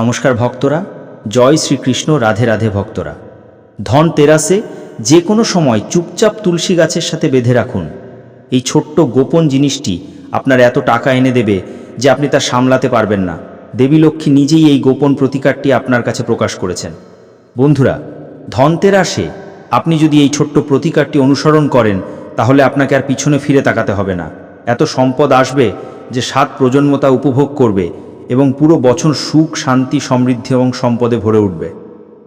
নমস্কার ভক্তরা, জয় শ্রীকৃষ্ণ, রাধে রাধে ভক্তরা। ধন তেরাসে যে কোনো সময় চুপচাপ তুলসী গাছের সাথে বেঁধে রাখুন। এই ছোট্ট গোপন জিনিসটি আপনার এত টাকা এনে দেবে যে আপনি তা সামলাতে পারবেন না। দেবী লক্ষ্মী নিজেই এই গোপন প্রতিকারটি আপনার কাছে প্রকাশ করেছেন। বন্ধুরা ধনতেরাসে আপনি যদি এই ছোট্ট প্রতিকারটি অনুসরণ করেন, তাহলে আপনাকে আর পিছনে ফিরে তাকাতে হবে না। এত সম্পদ আসবে যে সাত প্রজন্মতা উপভোগ করবে। এবং পুরো বছর সুখ, শান্তি, সমৃদ্ধি এবং সম্পদে ভরে উঠবে।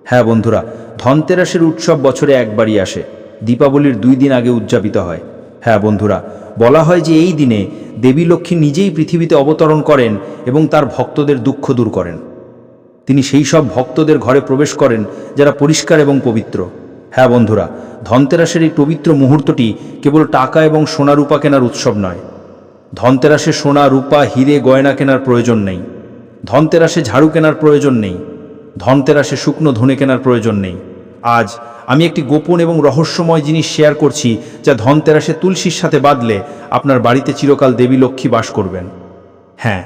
হ্যাঁ বন্ধুরা, ধনতেরাসের উৎসব বছরে একবারই আসে। দীপাবলির দুই দিন আগে উদযাপিত হয়। হ্যাঁ বন্ধুরা, বলা হয় যে এই দিনে দেবী লক্ষ্মী নিজেই পৃথিবীতে অবতরণ করেন এবং তার ভক্তদের দুঃখ দূর করেন। তিনি সেই সব ভক্তদের ঘরে প্রবেশ করেন যারা পরিষ্কার এবং পবিত্র। হ্যাঁ বন্ধুরা, ধনতেরাসের এই পবিত্র মুহূর্তটি কেবল টাকা এবং সোনা রূপা কেনার উৎসব নয়। ধনতেরাসে সোনা, রূপা, হিরে, গয়না কেনার প্রয়োজন নেই। ধনতেরাসে ঝাড়ু কেনার প্রয়োজন নেই। ধনতেরাসে শুকনো ধনে কেনার প্রয়োজন নেই। আজ আমি একটি গোপন এবং রহস্যময় জিনিস শেয়ার করছি, যা ধনতেরাসে তুলসীর সাথে বাঁধলে আপনার বাড়িতে চিরকাল দেবী লক্ষ্মী বাস করবেন। হ্যাঁ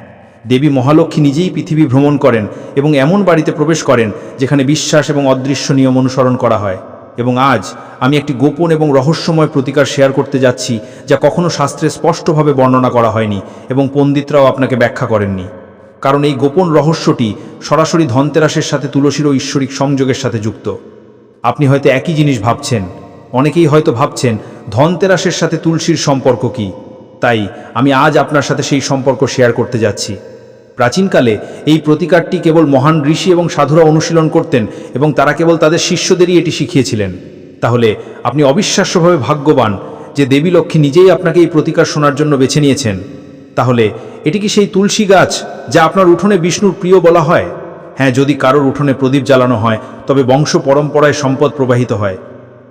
দেবী মহালক্ষ্মী নিজেই পৃথিবী ভ্রমণ করেন এবং এমন বাড়িতে প্রবেশ করেন, যেখানে বিশ্বাস এবং অদৃশ্য নিয়ম অনুসরণ করা হয়। এবং আজ আমি একটি গোপন এবং রহস্যময় প্রতিকার শেয়ার করতে যাচ্ছি, যা কখনো শাস্ত্রে স্পষ্টভাবে বর্ণনা করা হয়নি এবং পণ্ডিতরাও আপনাকে ব্যাখ্যা করেননি। কারণ এই গোপন রহস্যটি সরাসরি ধনতেরাসের সাথে তুলসীর ও ঈশ্বরিক সংযোগের সাথে যুক্ত। আপনি হয়তো একই জিনিস ভাবছেন। অনেকেই হয়তো ভাবছেন, ধনতেরাসের সাথে তুলসীর সম্পর্ক কি? তাই আমি আজ আপনার সাথে সেই সম্পর্ক শেয়ার করতে যাচ্ছি। প্রাচীনকালে এই প্রতিকারটি কেবল মহান ঋষি এবং সাধুরা অনুশীলন করতেন এবং তারা কেবল তাদের শিষ্যদেরই এটি শিখিয়েছিলেন। তাহলে আপনি অবিশ্বাস্যভাবে ভাগ্যবান যে দেবী লক্ষ্মী নিজেই আপনাকে এই প্রতিকার শোনার জন্য বেছে নিয়েছেন। তাহলে এটি কি সেই তুলসী গাছ যা আপনার উঠোনে বিষ্ণুর প্রিয় বলা হয়? হ্যাঁ যদি কারোর উঠোনে প্রদীপ জ্বালানো হয়, তবে বংশ পরম্পরায় সম্পদ প্রবাহিত হয়।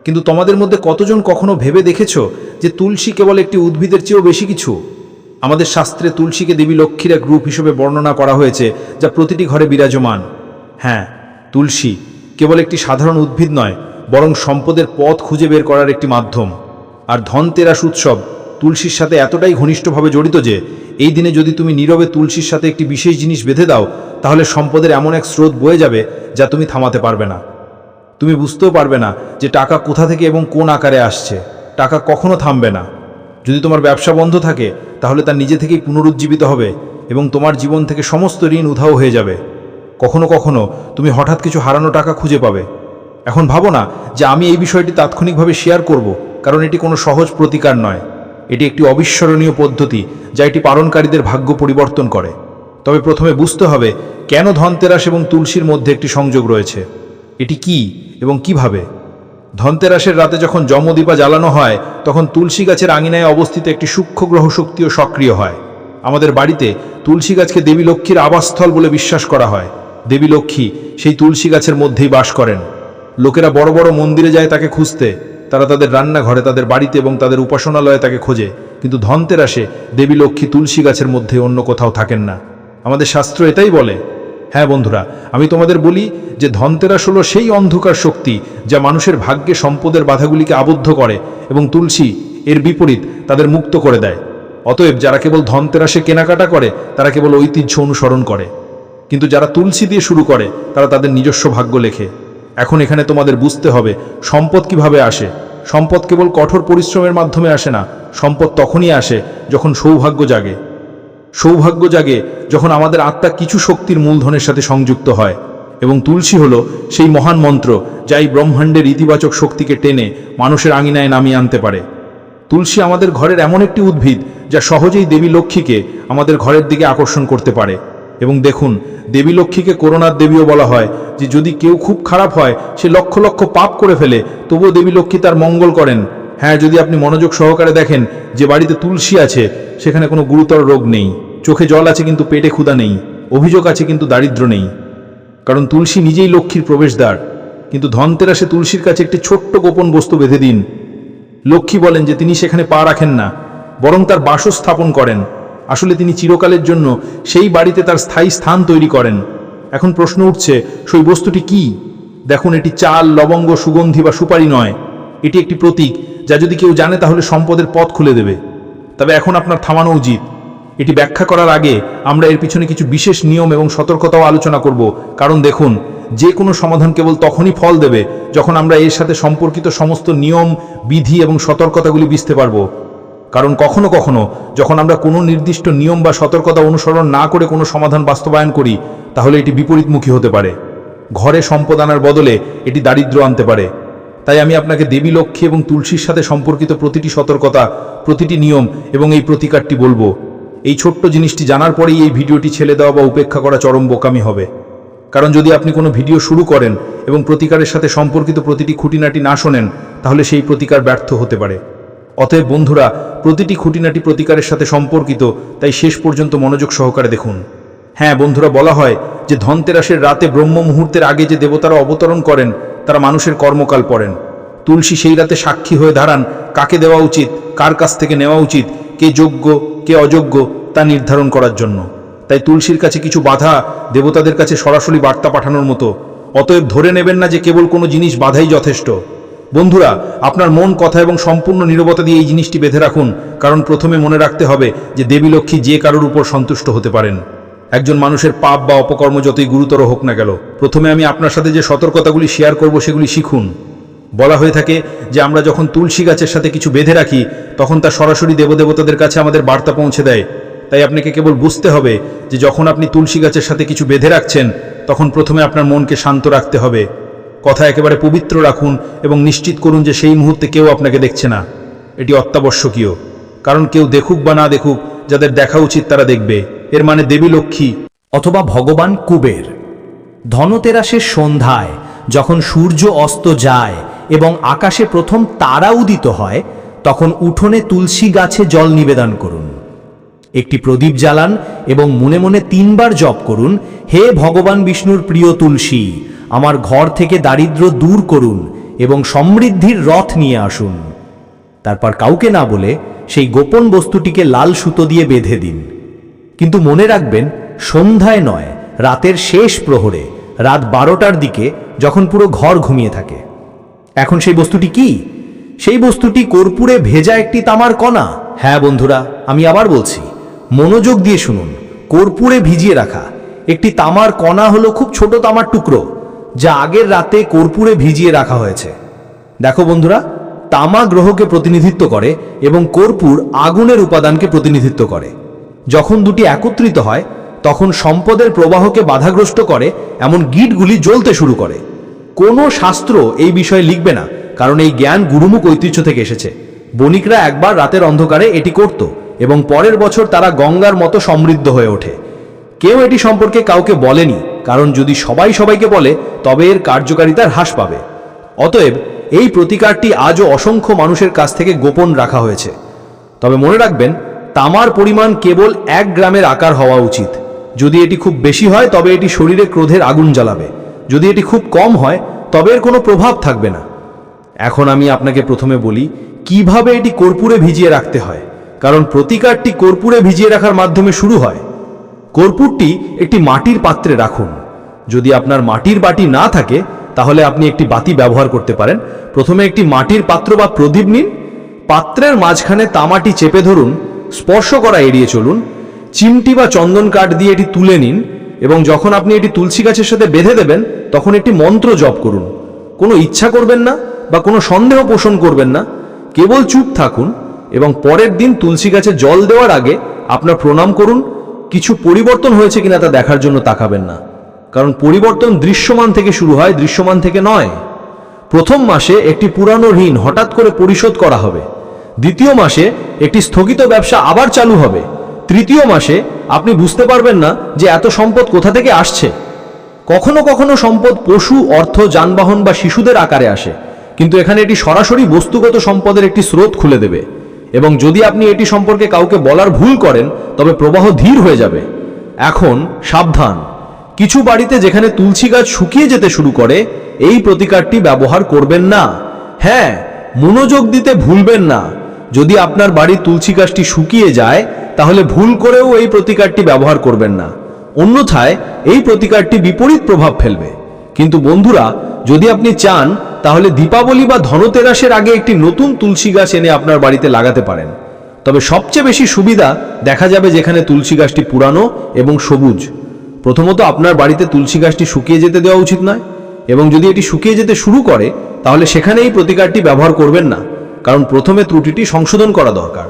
কিন্তু তোমাদের মধ্যে কতজন কখনো ভেবে দেখেছ যে তুলসী কেবল একটি উদ্ভিদের চেয়েও বেশি কিছু? আমাদের শাস্ত্রে তুলসীকে দেবী লক্ষ্মীর এক রূপ হিসেবে বর্ণনা করা হয়েছে, যা প্রতিটি ঘরে বিরাজমান। হ্যাঁ তুলসী কেবল একটি সাধারণ উদ্ভিদ নয়, বরং সম্পদের পথ খুঁজে বের করার একটি মাধ্যম। আর ধনতেরাস উৎসব তুলসীর সাথে এতটাই ঘনিষ্ঠভাবে জড়িত যে, এই দিনে যদি তুমি নীরবে তুলসীর সাথে একটি বিশেষ জিনিস বেঁধে দাও, তাহলে সম্পদের এমন এক স্রোত বয়ে যাবে যা তুমি থামাতে পারবে না। তুমি বুঝতেও পারবে না যে টাকা কোথা থেকে এবং কোন আকারে আসছে। টাকা কখনো থামবে না। যদি তোমার ব্যবসা বন্ধ থাকে, তাহলে তা নিজে থেকেই পুনরুজ্জীবিত হবে এবং তোমার জীবন থেকে সমস্ত ঋণ উধাও হয়ে যাবে। কখনো কখনো তুমি হঠাৎ কিছু হারানো টাকা খুঁজে পাবে। এখন ভাবো না যে আমি এই বিষয়টি তাৎক্ষণিকভাবে শেয়ার করব, কারণ এটি কোনো সহজ প্রতিকার নয়। এটি একটি অবিস্মরণীয় পদ্ধতি, যা এটি পালনকারীদের ভাগ্য পরিবর্তন করে। তবে প্রথমে বুঝতে হবে কেন ধনতেরাস এবং তুলসীর মধ্যে একটি সংযোগ রয়েছে। এটি কি এবং কীভাবে? ধনতেরাসের রাতে যখন যমদীপা জ্বালানো হয়, তখন তুলসী গাছের আঙিনায় অবস্থিত একটি সূক্ষ্ম গ্রহ শক্তিও সক্রিয় হয়। আমাদের বাড়িতে তুলসী গাছকে দেবী লক্ষ্মীর আবাসস্থল বলে বিশ্বাস করা হয়। দেবী লক্ষ্মী সেই তুলসী গাছের মধ্যেই বাস করেন। লোকেরা বড় বড় মন্দিরে যায় তাকে খুঁজতে। তারা তাদের রান্নাঘরে, তাদের বাড়িতে এবং তাদের উপাসনালয়ে তাকে খোঁজে। কিন্তু ধনতেরাসে দেবী লক্ষ্মী তুলসী গাছের মধ্যে অন্য কোথাও থাকেন না। আমাদের শাস্ত্র এটাই বলে হ্যাঁ বন্ধুরা, আমি তোমাদের বলি যে ধনতেরাস হলো সেই অন্ধকার শক্তি যা মানুষের ভাগ্যে সম্পদের বাধাগুলিকে আবদ্ধ করে এবং তুলসী এর বিপরীত তাদের মুক্ত করে দেয়। অতএব যারা কেবল ধনতেরাসে কেনাকাটা করে, তারা কেবল ঐতিহ্য অনুসরণ করে। কিন্তু যারা তুলসী দিয়ে শুরু করে, তারা তাদের নিজস্ব ভাগ্য লেখে। এখন এখানে তোমাদের বুঝতে হবে, সম্পদ কীভাবে আসে? সম্পদ কেবল কঠোর পরিশ্রমের মাধ্যমে আসে না, সম্পদ তখনই আসে যখন সৌভাগ্য জাগে। সৌভাগ্য জাগে যখন আমাদের আত্মা কিছু শক্তির মূলধনের সাথে সংযুক্ত হয়। এবং তুলসী হলো সেই মহান মন্ত্র যা এই ব্রহ্মাণ্ডের ইতিবাচক শক্তিকে টেনে মানুষের আঙিনায় নামিয়ে আনতে পারে। তুলসী আমাদের ঘরের এমন একটি উদ্ভিদ যা সহজেই দেবী লক্ষ্মীকে আমাদের ঘরের দিকে আকর্ষণ করতে পারে। এবং দেখুন, দেবী লক্ষ্মীকে করোনার দেবীও বলা হয় যে যদি কেউ খুব খারাপ হয়, সে লক্ষ লক্ষ পাপ করে ফেলে, তবুও দেবী লক্ষ্মী তার মঙ্গল করেন। হ্যাঁ যদি আপনি মনোযোগ সহকারে দেখেন যে বাড়িতে তুলসী আছে, সেখানে কোনো গুরুতর রোগ নেই। চোখে জল আছে কিন্তু পেটে ক্ষুদা নেই, অভিযোগ আছে কিন্তু দারিদ্র নেই। কারণ তুলসী নিজেই লক্ষ্মীর প্রবেশদ্বার, কিন্তু ধনতেরাসে তুলসীর কাছে একটি ছোট্ট গোপন বস্তু বেঁধে দিন। লক্ষ্মী বলেন যে তিনি সেখানে পা রাখেন না, বরং তার বাসস্থাপন স্থাপন করেন। আসলে তিনি চিরকালের জন্য সেই বাড়িতে তার স্থায়ী স্থান তৈরি করেন। এখন প্রশ্ন উঠছে, সেই বস্তুটি কি? দেখুন, এটি চাল, লবঙ্গ, সুগন্ধি বা সুপারি নয়। এটি একটি প্রতীক, যা যদি কেউ জানে তাহলে সম্পদের পথ খুলে দেবে। তবে এখন আপনার থামানো উচিত। এটি ব্যাখ্যা করার আগে আমরা এর পিছনে কিছু বিশেষ নিয়ম এবং সতর্কতাও আলোচনা করব। কারণ দেখুন, যে কোনো সমাধান কেবল তখনই ফল দেবে যখন আমরা এর সাথে সম্পর্কিত সমস্ত নিয়ম, বিধি এবং সতর্কতাগুলি বুঝতে পারব। কারণ কখনো কখনো যখন আমরা কোনো নির্দিষ্ট নিয়ম বা সতর্কতা অনুসরণ না করে কোনো সমাধান বাস্তবায়ন করি, তাহলে এটি বিপরীতমুখী হতে পারে। ঘরে সম্পদ আনার বদলে এটি দারিদ্র আনতে পারে। তাই আমি আপনাকে দেবী লক্ষ্মী এবং তুলসীর সাথে সম্পর্কিত প্রতিটি সতর্কতা, প্রতিটি নিয়ম এবং এই প্রতিকারটি বলব। এই ছোট্ট জিনিসটি জানার পরেই এই ভিডিওটি ছেড়ে দেওয়া বা উপেক্ষা করা চরম বোকামি হবে। কারণ যদি আপনি কোনো ভিডিও শুরু করেন এবং প্রতিকারের সাথে সম্পর্কিত প্রতিটি খুঁটিনাটি না শোনেন, তাহলে সেই প্রতিকার ব্যর্থ হতে পারে। অতএব বন্ধুরা, প্রতিটি খুঁটিনাটি প্রতিকারের সাথে সম্পর্কিত, তাই শেষ পর্যন্ত মনোযোগ সহকারে দেখুন। হ্যাঁ বন্ধুরা, বলা হয় যে ধনতেরাসের রাতে ব্রহ্ম মুহূর্তের আগে যে দেবতারা অবতরণ করেন, তারা মানুষের কর্মকাল পড়েন। তুলসী সেই রাতে সাক্ষী হয়ে দাঁড়ান, কাকে দেওয়া উচিত, কার কাছ থেকে নেওয়া উচিত, কে যোগ্য, কে অযোগ্য তা নির্ধারণ করার জন্য। তাই তুলসীর কাছে কিছু বাধা দেবতাদের কাছে সরাসরি বার্তা পাঠানোর মতো। অতএব ধরে নেবেন না যে কেবল কোনো জিনিস বাধাই যথেষ্ট। বন্ধুরা, আপনার মন, কথা এবং সম্পূর্ণ নীরবতা দিয়ে এই জিনিসটি বেঁধে রাখুন, কারণ প্রথমে মনে রাখতে হবে যে দেবী লক্ষ্মী যে কারোর উপর সন্তুষ্ট হতে পারেন। একজন মানুষের পাপ বা অপকর্ম যতই গুরুতর হোক না গেল প্রথমে আমি আপনার সাথে যে সতর্কতাগুলি শেয়ার করব সেগুলি শিখুন। বলা হয়ে থাকে যে আমরা যখন তুলসী গাছের সাথে কিছু বেঁধে রাখি, তখন তা সরাসরি দেবদেবতাদের কাছে আমাদের বার্তা পৌঁছে দেয়। তাই আপনাকে কেবল বুঝতে হবে যে যখন আপনি তুলসী গাছের সাথে কিছু বেঁধে রাখছেন, তখন প্রথমে আপনার মনকে শান্ত রাখতে হবে। কথা একেবারে পবিত্র রাখুন এবং নিশ্চিত করুন যে সেই মুহূর্তে কেউ আপনাকে দেখছে না। এটি অত্যাবশ্যকীয়। কারণ কেউ দেখুক বা না দেখুক, যাদের দেখা উচিত তারা দেখবে। এর মানে দেবী লক্ষ্মী অথবা ভগবান কুবের। ধনতেরাসের সন্ধ্যায় যখন সূর্য অস্ত যায় এবং আকাশে প্রথম তারা উদিত হয়, তখন উঠোনে তুলসী গাছে জল নিবেদন করুন। একটি প্রদীপ জ্বালান এবং মনে মনে তিনবার জপ করুন, হে ভগবান বিষ্ণুর প্রিয় তুলসী, আমার ঘর থেকে দারিদ্র্য দূর করুন এবং সমৃদ্ধির রথ নিয়ে আসুন। তারপর কাউকে না বলে সেই গোপন বস্তুটিকে লাল সুতো দিয়ে বেঁধে দিন। কিন্তু মনে রাখবেন, সন্ধ্যায় নয়, রাতের শেষ প্রহরে, রাত বারোটার দিকে যখন পুরো ঘর ঘুমিয়ে থাকে। এখন সেই বস্তুটি কি? সেই বস্তুটি কর্পূরে ভেজা একটি তামার কণা। হ্যাঁ বন্ধুরা, আমি আবার বলছি, মনোযোগ দিয়ে শুনুন, কর্পূরে ভিজিয়ে রাখা। একটি তামার কণা হলো খুব ছোট তামার টুকরো, যা আগের রাতে কর্পূরে ভিজিয়ে রাখা হয়েছে। দেখো বন্ধুরা, তামা গ্রহকে প্রতিনিধিত্ব করে এবং কর্পূর আগুনের উপাদানকে প্রতিনিধিত্ব করে। যখন দুটি একত্রিত হয়, তখন সম্পদের প্রবাহকে বাধাগ্রস্ত করে, এমন গিটগুলি জ্বলতে শুরু করে। কোনো শাস্ত্র এই বিষয়ে লিখবে না, কারণ এই জ্ঞান গুরুমুখ ঐতিহ্য থেকে এসেছে। বণিকরা একবার রাতের অন্ধকারে এটি করত, এবং পরের বছর তারা গঙ্গার মতো সমৃদ্ধ হয়ে ওঠে। কেউ এটি সম্পর্কে কাউকে বলেনি, কারণ যদি সবাই সবাইকে বলে, তবে এর কার্যকারিতার হ্রাস পাবে। অতএব, এই প্রতিকারটি আজও অসংখ্য মানুষের কাছ থেকে গোপন রাখা হয়েছে। তবে মনে রাখবেন, তামার পরিমাণ কেবল এক গ্রামের আকার হওয়া উচিত। যদি এটি খুব বেশি হয়, তবে এটি শরীরে ক্রোধের আগুন জ্বালাবে। যদি এটি খুব কম হয়, তবে এর কোনো প্রভাব থাকবে না। এখন আমি আপনাকে প্রথমে বলি, কীভাবে এটি কর্পূরে ভিজিয়ে রাখতে হয়? কারণ প্রতিকারটি কর্পূরে ভিজিয়ে রাখার মাধ্যমে শুরু হয়। কর্পূরটি একটি মাটির পাত্রে রাখুন। যদি আপনার মাটির বাটি না থাকে, তাহলে আপনি একটি বাতি ব্যবহার করতে পারেন। প্রথমে একটি মাটির পাত্র বা প্রদীপ নিন। পাত্রের মাঝখানে তামাটি চেপে ধরুন। স্পর্শ করা এড়িয়ে চলুন। চিমটি বা চন্দন কাঠ দিয়ে এটি তুলে নিন। এবং যখন আপনি এটি তুলসী গাছের সাথে বেঁধে দেবেন, তখন একটি মন্ত্র জপ করুন। কোনো ইচ্ছা করবেন না বা কোনো সন্দেহ পোষণ করবেন না। কেবল চুপ থাকুন এবং পরের দিন তুলসী গাছে জল দেওয়ার আগে আপনার প্রণাম করুন। কিছু পরিবর্তন হয়েছে কিনা তা দেখার জন্য তাকাবেন না। কারণ পরিবর্তন দৃশ্যমান থেকে শুরু হয়, দৃশ্যমান থেকে নয়। প্রথম মাসে একটি পুরানো ঋণ হঠাৎ করে পরিশোধ করা হবে। দ্বিতীয় মাসে একটি স্থগিত ব্যবসা আবার চালু হবে। তৃতীয় মাসে আপনি বুঝতে পারবেন না যে এত সম্পদ কোথা থেকে আসছে। কখনো কখনো সম্পদ পশু, অর্থ, যানবাহন বা শিশুদের আকারে আসে। কিন্তু এখানে এটি সরাসরি বস্তুগত সম্পদের একটি স্রোত খুলে দেবে। এবং যদি আপনি এটি সম্পর্কে কাউকে বলার ভুল করেন, তবে প্রবাহ ধীর হয়ে যাবে। এখন সাবধান। কিছু বাড়িতে যেখানে তুলসী গাছ শুকিয়ে যেতে শুরু করে, এই প্রতিকারটি ব্যবহার করবেন না। হ্যাঁ মনোযোগ দিতে ভুলবেন না। যদি আপনার বাড়ির তুলসী গাছটি শুকিয়ে যায়, তাহলে ভুল করেও এই প্রতিকারটি ব্যবহার করবেন না। অন্যথায়, এই প্রতিকারটি বিপরীত প্রভাব ফেলবে। কিন্তু বন্ধুরা, যদি আপনি চান, তাহলে দীপাবলি বা ধনতেরাসের আগে একটি নতুন তুলসী গাছ এনে আপনার বাড়িতে লাগাতে পারেন। তবে সবচেয়ে বেশি সুবিধা দেখা যাবে যেখানে তুলসী গাছটি পুরানো এবং সবুজ। প্রথমত, আপনার বাড়িতে তুলসী গাছটি শুকিয়ে যেতে দেওয়া উচিত নয়। এবং যদি এটি শুকিয়ে যেতে শুরু করে, তাহলে সেখানে এই প্রতিকারটি ব্যবহার করবেন না। কারণ প্রথমে ত্রুটিটি সংশোধন করা দরকার।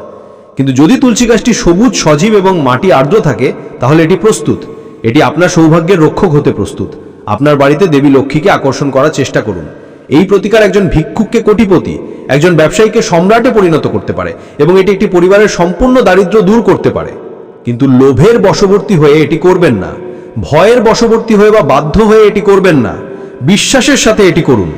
কিন্তু যদি তুলসী গাছটি সবুজ, সজীব এবং মাটি আর্দ্র থাকে, তাহলে এটি প্রস্তুত। এটি আপনার সৌভাগ্যের রক্ষক হতে প্রস্তুত। আপনার বাড়িতে দেবী লক্ষ্মীকে আকর্ষণ করার চেষ্টা করুন। এই প্রতিকার একজন ভিক্ষুককে কোটিপতি, একজন ব্যবসায়ীকে সম্রাটে পরিণত করতে পারে এবং এটি একটি পরিবারের সম্পূর্ণ দারিদ্র্য দূর করতে পারে। কিন্তু লোভের বশবর্তী হয়ে এটি করবেন না। ভয়ের বশবর্তী হয়ে বা বাধ্য হয়ে এটি করবেন না। বিশ্বাসের সাথে এটি করুন।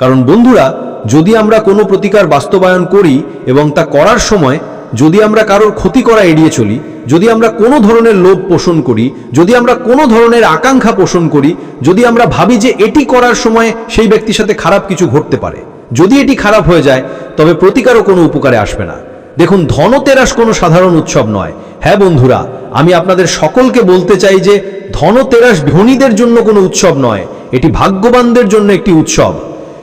কারণ বন্ধুরা, যদি আমরা কোনো প্রতিকার বাস্তবায়ন করি এবং তা করার সময় যদি আমরা কারোর ক্ষতি করা এড়িয়ে চলি, যদি আমরা কোনো ধরনের লোভ পোষণ করি, যদি আমরা কোনো ধরনের আকাঙ্ক্ষা পোষণ করি, যদি আমরা ভাবি যে এটি করার সময় সেই ব্যক্তির সাথে খারাপ কিছু ঘটতে পারে, যদি এটি খারাপ হয়ে যায়, তবে প্রতিকারও কোনো উপকারে আসবে না। দেখুন, ধনতেরাস কোনো সাধারণ উৎসব নয়। হ্যাঁ বন্ধুরা, আমি আপনাদের সকলকে বলতে চাই যে ধনতেরাস ধনীদের জন্য কোনো উৎসব নয়, এটি ভাগ্যবানদের জন্য একটি উৎসব।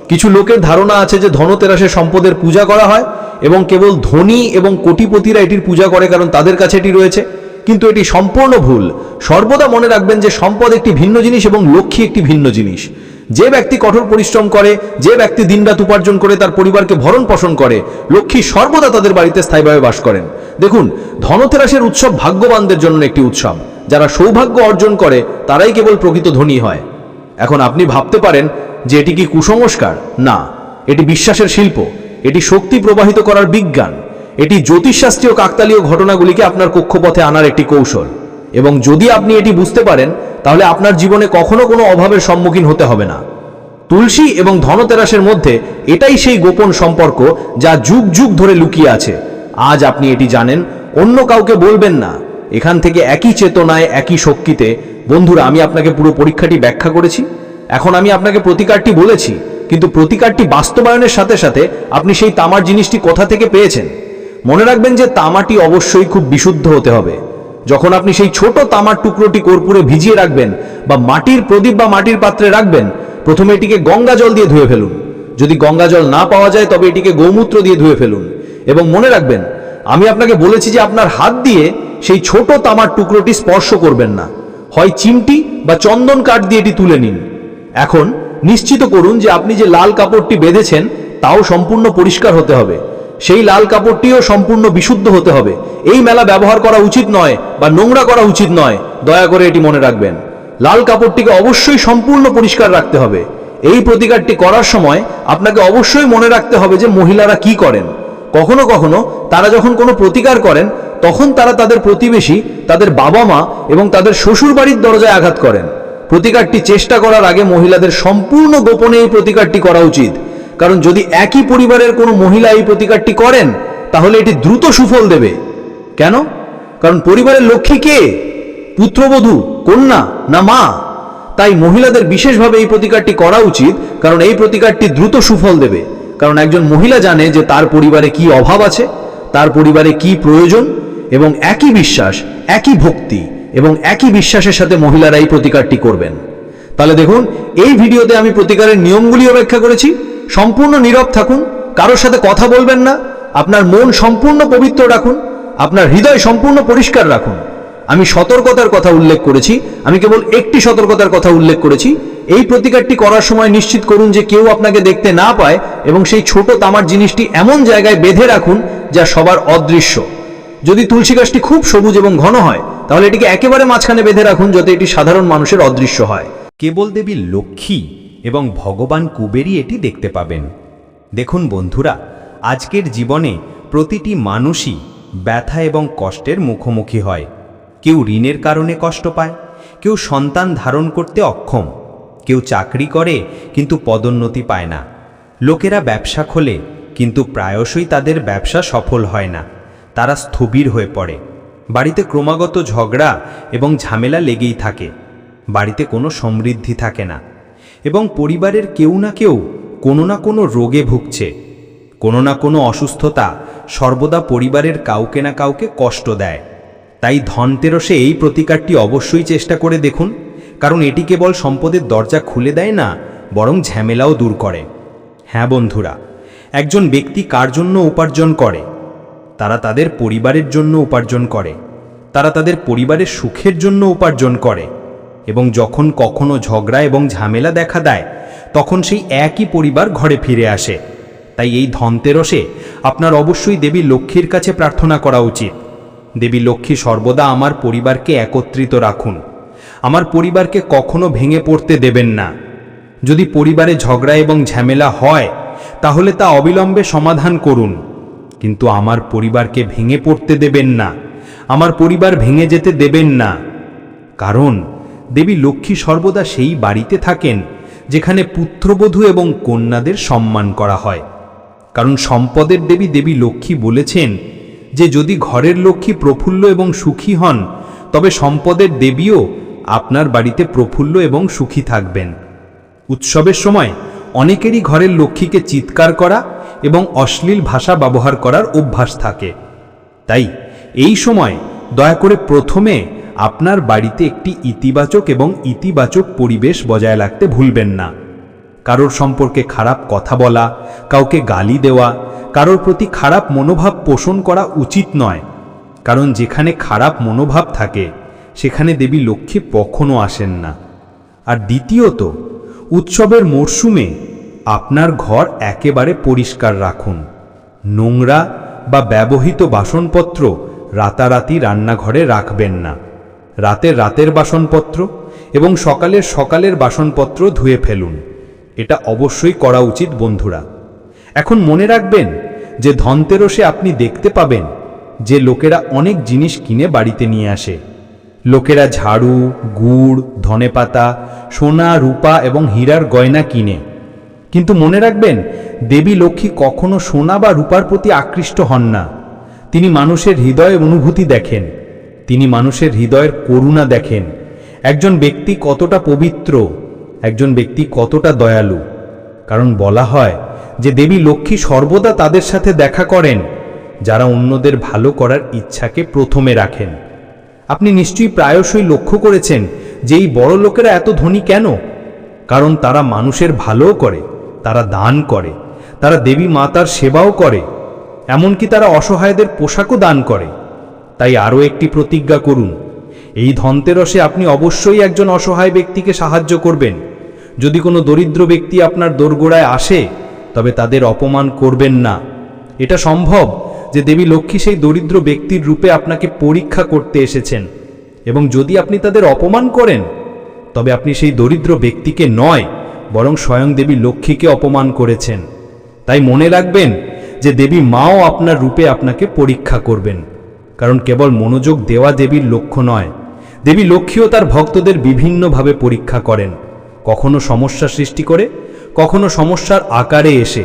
কিছু লোকের ধারণা আছে যে ধনতেরাসে সম্পদের পূজা করা হয় এবং কেবল ধনী এবং কোটিপতিরা এটির পূজা করে কারণ তাদের কাছে এটি রয়েছে। কিন্তু এটি সম্পূর্ণ ভুল। সর্বদা মনে রাখবেন যে সম্পদ একটি ভিন্ন জিনিস এবং লক্ষ্মী একটি ভিন্ন জিনিস। যে ব্যক্তি কঠোর পরিশ্রম করে, যে ব্যক্তি দিনরাত উপার্জন করে, তার পরিবারকে ভরণ পোষণ করে, লক্ষ্মী সর্বদা তাদের বাড়িতে স্থায়ীভাবে বাস করেন। দেখুন, ধনতেরাসের উৎসব ভাগ্যবানদের জন্য একটি উৎসব। যারা সৌভাগ্য অর্জন করে, তারাই কেবল প্রকৃত ধনী হয়। এখন আপনি ভাবতে পারেন যে এটি কি কুসংস্কার? না, এটি বিশ্বাসের শিল্প। এটি শক্তি প্রবাহিত করার বিজ্ঞান। এটি জ্যোতিষশাস্ত্রীয় কাকতালীয় ঘটনাগুলিকে আপনার কক্ষপথে আনার একটি কৌশল। এবং যদি আপনি এটি বুঝতে পারেন, তাহলে আপনার জীবনে কখনো কোনো অভাবের সম্মুখীন হতে হবে না। তুলসী এবং ধনতেরাসের মধ্যে এটাই সেই গোপন সম্পর্ক যা যুগ যুগ ধরে লুকিয়ে আছে। আজ আপনি এটি জানেন, অন্য কাউকে বলবেন না। এখান থেকে একই চেতনায়, একই শক্তিতে বন্ধুরা, আমি আপনাকে পুরো পরীক্ষাটি ব্যাখ্যা করেছি। এখন আমি আপনাকে প্রতিকারটি বলেছি, কিন্তু প্রতিকারটি বাস্তবায়নের সাথে সাথে আপনি সেই তামার জিনিসটি কোথা থেকে পেয়েছেন? মনে রাখবেন যে তামাটি অবশ্যই খুব বিশুদ্ধ হতে হবে। যখন আপনি সেই ছোট তামার টুকরোটি কর্পূরে ভিজিয়ে রাখবেন বা মাটির প্রদীপ বা মাটির পাত্রে রাখবেন, প্রথমে এটিকে গঙ্গা জল দিয়ে ধুয়ে ফেলুন। যদি গঙ্গা জল না পাওয়া যায়, তবে এটিকে গৌমূত্র দিয়ে ধুয়ে ফেলুন। এবং মনে রাখবেন, আমি আপনাকে বলেছি যে আপনার হাত দিয়ে সেই ছোট তামার টুকরোটি স্পর্শ করবেন না। হয় চিমটি বা চন্দন কাঠ দিয়ে এটি তুলে নিন। এখন নিশ্চিত করুন যে আপনি যে লাল কাপড়টি বেঁধেছেন, তাও সম্পূর্ণ পরিষ্কার হতে হবে। সেই লাল কাপড়টিও সম্পূর্ণ বিশুদ্ধ হতে হবে। এই মেলা ব্যবহার করা উচিত নয় বা নোংরা করা উচিত নয়, দয়া করে এটি মনে রাখবেন। লাল কাপড়টিকে অবশ্যই সম্পূর্ণ পরিষ্কার রাখতে হবে। এই প্রতিকারটি করার সময় আপনাকে অবশ্যই মনে রাখতে হবে যে মহিলারা কি করেন। কখনো কখনো তারা যখন কোনো প্রতিকার করেন, তখন তারা তাদের প্রতিবেশী, তাদের বাবা মা এবং তাদের শ্বশুর বাড়ির দরজায় আঘাত করেন। প্রতিকারটি চেষ্টা করার আগে মহিলাদের সম্পূর্ণ গোপনে এই প্রতিকারটি করা উচিত। কারণ যদি একই পরিবারের কোনো মহিলা এই প্রতিকারটি করেন, তাহলে এটি দ্রুত সুফল দেবে। কেন? কারণ পরিবারের লক্ষ্মী কে? পুত্রবধূ, কন্যা না মা? তাই মহিলাদের বিশেষভাবে এই প্রতিকারটি করা উচিত, কারণ এই প্রতিকারটি দ্রুত সুফল দেবে। কারণ একজন মহিলা জানে যে তার পরিবারে কি অভাব আছে, তার পরিবারে কি প্রয়োজন এবং একই বিশ্বাস, একই ভক্তি এবং একই বিশ্বাসের সাথে মহিলারা এই প্রতিকারটি করবেন। তাহলে দেখুন, এই ভিডিওতে আমি প্রতিকারের নিয়মগুলিও ব্যাখ্যা করেছি। সম্পূর্ণ নীরব থাকুন, কারোর সাথে কথা বলবেন না, আপনার মন সম্পূর্ণ পবিত্র রাখুন, আপনার হৃদয় সম্পূর্ণ পরিষ্কার রাখুন। আমি সতর্কতার কথা উল্লেখ করেছি, আমি কেবল একটি সতর্কতার কথা উল্লেখ করেছি এই প্রতিকারটি করার সময় নিশ্চিত করুন যে কেউ আপনাকে দেখতে না পায় এবং সেই ছোট তামার জিনিসটি এমন জায়গায় বেঁধে রাখুন যা সবার অদৃশ্য। যদি তুলসী গাছটি খুব সবুজ এবং ঘন হয়, তাহলে এটিকে একেবারে মাঝখানে বেঁধে রাখুন যাতে এটি সাধারণ মানুষের অদৃশ্য হয়। কেবল দেবী লক্ষ্মী এবং ভগবান কুবেরই এটি দেখতে পাবেন। দেখুন বন্ধুরা, আজকের জীবনে প্রতিটি মানুষই ব্যথা এবং কষ্টের মুখোমুখি হয়। কেউ ঋণের কারণে কষ্ট পায়, কেউ সন্তান ধারণ করতে অক্ষম। কেউ চাকরি করে, কিন্তু পদোন্নতি পায় না। লোকেরা ব্যবসা খোলে, কিন্তু প্রায়শই তাদের ব্যবসা সফল হয় না। তারা স্থবির হয়ে পড়ে। বাড়িতে ক্রমাগত ঝগড়া এবং ঝামেলা লেগেই থাকে। বাড়িতে কোনো সমৃদ্ধি থাকে না। এবং পরিবারের কেউ না কেউ কোনো না কোনো রোগে ভুগছে। কোনো না কোনো অসুস্থতা সর্বদা পরিবারের কাউকে না কাউকে কষ্ট দেয়। তাই ধনতেরসে এই প্রতিকারটি অবশ্যই চেষ্টা করে দেখুন। কারণ এটি কেবল সম্পদের দরজা খুলে দেয় না, বরং ঝামেলাও দূর করে। হ্যাঁ বন্ধুরা, একজন ব্যক্তি কার জন্য উপার্জন করে? তারা তাদের পরিবারের জন্য উপার্জন করে, তারা তাদের পরিবারের সুখের জন্য উপার্জন করে, এবং যখন কখনো ঝগড়া এবং ঝামেলা দেখা দেয়, তখন সেই একই পরিবার ঘরে ফিরে আসে। তাই এই ধনতেরসে আপনার অবশ্যই দেবী লক্ষ্মীর কাছে প্রার্থনা করা উচিত। দেবী লক্ষ্মী সর্বদা আমার পরিবারকে একত্রিত রাখুন। আমার পরিবারকে কখনো ভেঙে পড়তে দেবেন না। যদি পরিবারে ঝগড়া এবং ঝামেলা হয়, তাহলে তা অবিলম্বে সমাধান করুন। কিন্তু আমার পরিবারকে ভেঙে পড়তে দেবেন না। আমার পরিবার ভেঙে যেতে দেবেন না। কারণ, দেবী লক্ষ্মী সর্বদা সেই বাড়িতে থাকেন, যেখানে পুত্রবধূ এবং কন্যাদের সম্মান করা হয়। কারণ সম্পদের দেবী দেবী লক্ষ্মী বলেছেন যে, যদি ঘরের লক্ষ্মী প্রফুল্ল এবং সুখী হন, তবে সম্পদের দেবীও আপনার বাড়িতে প্রফুল্ল এবং সুখী থাকবেন। উৎসবের সময় অনেকেরই ঘরের লক্ষ্মীকে চিৎকার করা এবং অশ্লীল ভাষা ব্যবহার করার অভ্যাস থাকে। তাই এই সময় দয়া করে প্রথমে আপনার বাড়িতে একটি ইতিবাচক এবং ইতিবাচক পরিবেশ বজায় রাখতে ভুলবেন না। কারোর সম্পর্কে খারাপ কথা বলা, কাউকে গালি দেওয়া, কারোর প্রতি খারাপ মনোভাব পোষণ করা উচিত নয়। কারণ যেখানে খারাপ মনোভাব থাকে সেখানে দেবী লক্ষ্মী কখনো আসেন না। আর দ্বিতীয়ত, উৎসবের মরশুমে আপনার ঘর একেবারে পরিষ্কার রাখুন। নোংরা বা ব্যবহৃত বাসনপত্র রাতারাতি রান্নাঘরে রাখবেন না। রাতের রাতের বাসনপত্র এবং সকালের সকালের বাসনপত্র ধুয়ে ফেলুন। এটা অবশ্যই করা উচিত, বন্ধুরা। এখন মনে রাখবেন যে ধনতেরসে আপনি দেখতে পাবেন যে লোকেরা অনেক জিনিস কিনে বাড়িতে নিয়ে আসে। লোকেরা ঝাড়ু, গুড় ধনেপাতা সোনা, রূপা এবং হীরার গয়না কিনে। কিন্তু মনে রাখবেন, দেবী লক্ষ্মী কখনো সোনা বা রূপার প্রতি আকৃষ্ট হন না। তিনি মানুষের হৃদয় অনুভূতি দেখেন। তিনি মানুষের হৃদয়ের করুণা দেখেন। একজন ব্যক্তি কতটা পবিত্র, একজন ব্যক্তি কতটা দয়ালু। কারণ বলা হয় যে দেবী লক্ষ্মী সর্বদা তাদের সাথে দেখা করেন, যারা অন্যদের ভালো করার ইচ্ছাকে প্রথমে রাখেন। আপনি নিশ্চয়ই প্রায়শই লক্ষ্য করেছেন যে এই বড় লোকেরা এত ধনী কেন? কারণ তারা মানুষের ভালোও করে, তারা দান করে, তারা দেবী মাতার সেবাও করে, এমনকি তারা অসহায়দের পোশাকও দান করে। তাই আরও একটি প্রতিজ্ঞা করুন, এই ধনতেরসে আপনি অবশ্যই একজন অসহায় ব্যক্তিকে সাহায্য করবেন। যদি কোনো দরিদ্র ব্যক্তি আপনার দোরগোড়ায় আসে, তবে তাদের অপমান করবেন না। এটা সম্ভব। যে দেবী লক্ষ্মী সেই দরিদ্র ব্যক্তির রূপে আপনাকে পরীক্ষা করতে এসেছেন। এবং যদি আপনি তাদের অপমান করেন, তবে আপনি সেই দরিদ্র ব্যক্তিকে নয়, বরং স্বয়ং দেবী লক্ষ্মীকে অপমান করেছেন। তাই মনে রাখবেন যে দেবী মাও আপনার রূপে আপনাকে পরীক্ষা করবেন। কারণ কেবল মনোযোগ দেওয়া দেবীর লক্ষ্য নয়। দেবী লক্ষ্মীও তার ভক্তদের বিভিন্নভাবে পরীক্ষা করেন। কখনো সমস্যা সৃষ্টি করে, কখনো সমস্যার আকারে এসে।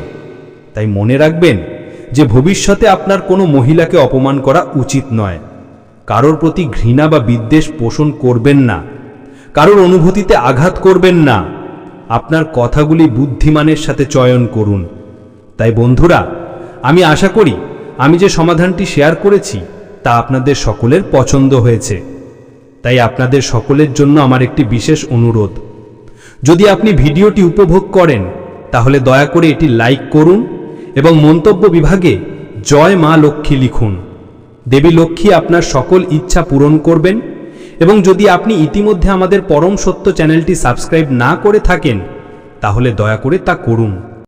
তাই মনে রাখবেন যে ভবিষ্যতে আপনার কোনো মহিলাকে অপমান করা উচিত নয়। কারোর প্রতি ঘৃণা বা বিদ্বেষ পোষণ করবেন না। কারোর অনুভূতিতে আঘাত করবেন না। আপনার কথাগুলি বুদ্ধিমানের সাথে চয়ন করুন। তাই বন্ধুরা, আমি আশা করি আমি যে সমাধানটি শেয়ার করেছি, তা আপনাদের সকলের পছন্দ হয়েছে। তাই আপনাদের সকলের জন্য আমার একটি বিশেষ অনুরোধ। যদি আপনি ভিডিওটি উপভোগ করেন, তাহলে দয়া করে এটি লাইক করুন এবং মন্তব্য বিভাগে জয় মা লক্ষ্মী লিখুন। দেবী লক্ষ্মী আপনার সকল ইচ্ছা পূরণ করবেন এবং যদি আপনি ইতিমধ্যে আমাদের পরম সত্য চ্যানেলটি সাবস্ক্রাইব না করে থাকেন, তাহলে দয়া করে তা করুন।